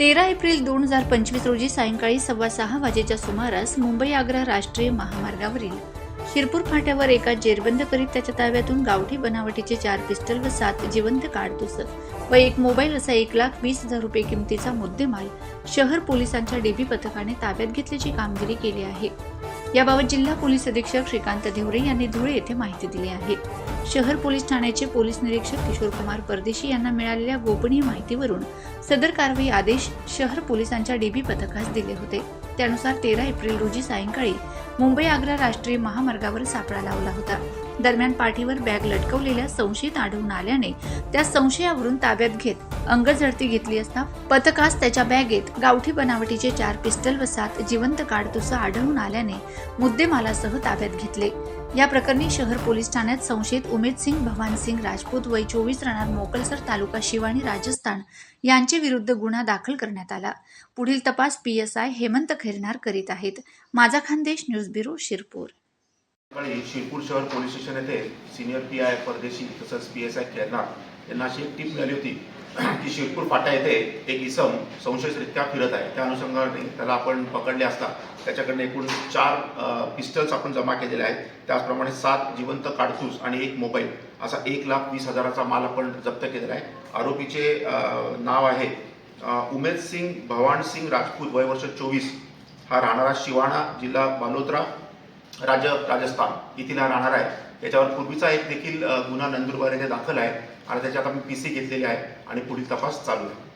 तेरा एप्रिल दोन हजार पंचवीस रोजी सायंकाळी सव्वा सहा वाजेच्या सुमारास मुंबई आग्रा राष्ट्रीय महामार्गावरील शिरपूर फाट्यावर एका जेरबंद करीत त्याच्या ताब्यातून गावठी बनावटीचे चार पिस्टल व सात जिवंत काडतुस व एक मोबाईल असा एक लाख वीस हजार रुपये किमतीचा मुद्देमाल शहर पोलिसांच्या डीबी पथकाने ताब्यात घेतल्याची कामगिरी केली आहे. याबाबत जिल्हा पोलीस अधीक्षक श्रीकांत देवरे यांनी धुळे येथे माहिती दिली आहे. शहर पोलीस ठाण्याचे पोलीस निरीक्षक किशोर कुमार परदेशी यांना मिळालेल्या गोपनीय माहितीवरून सदर कारवाई आदेश शहर पोलिसांच्या डीबी पथकास दिले होते. त्यानुसार तेरा एप्रिल रोजी सायंकाळी मुंबई आग्रा राष्ट्रीय महामार्गावर सापळा लावला होता. दरम्यान पाठीवर बॅग लटकवलेल्या संशयित आढळून आल्याने त्या संशयावरून ताब्यात घेत अंगझडती घेतली असता पथकास त्याच्या बॅगेत गावठी बनावटीचे चार पिस्टल व सात जिवंत काडतुसं आढळून आल्याने मुद्देमालासह ताब्यात घेतले. या प्रकरणी शहर पोलीस ठाण्यात संशयित उमेद सिंग भवान सिंग राजपूत वय चोवीस राहणार मोकलसर तालुका शिवाणी राजस्थान यांचे विरुद्ध गुन्हा दाखल करण्यात आला. पुढील तपास पीएसआय हेमंत खैरनार करीत आहेत. माझा खानदेश न्यूज ब्युरो शिरपूर. शिरपूर शहर पोलीस स्टेशन येथे सिनियर पी आय परदेशी तसंच पी एस आय केरनार त्यांना अशी एक टीप मिळाली होती की शिरपूर फाटा येथे एक इसम संशयितरित्या फिरत आहे. त्या अनुषंगाने त्याला आपण पकडले असता त्याच्याकडनं एकूण चार पिस्टल्स आपण जमा केलेले आहेत. त्याचप्रमाणे सात जिवंत काडतूस आणि एक मोबाईल असा एक लाख वीस हजाराचा माल आपण जप्त केलेला आहे. आरोपीचे नाव आहे उमेद सिंग भवान सिंग राजपूत. वय वर्ष चोवीस. हा राहणारा शिवाणा जिल्हा बालोत्रा राज्य राजस्थान इथेला राहणार आहे त्याच्यावर पूर्वीचा एक देखील गुन्हा नंदुरबार येथे दाखल आहे. आणि त्याच्यात आम्ही पी सी घेतलेली आहे आणि पुढील तपास चालू आहे.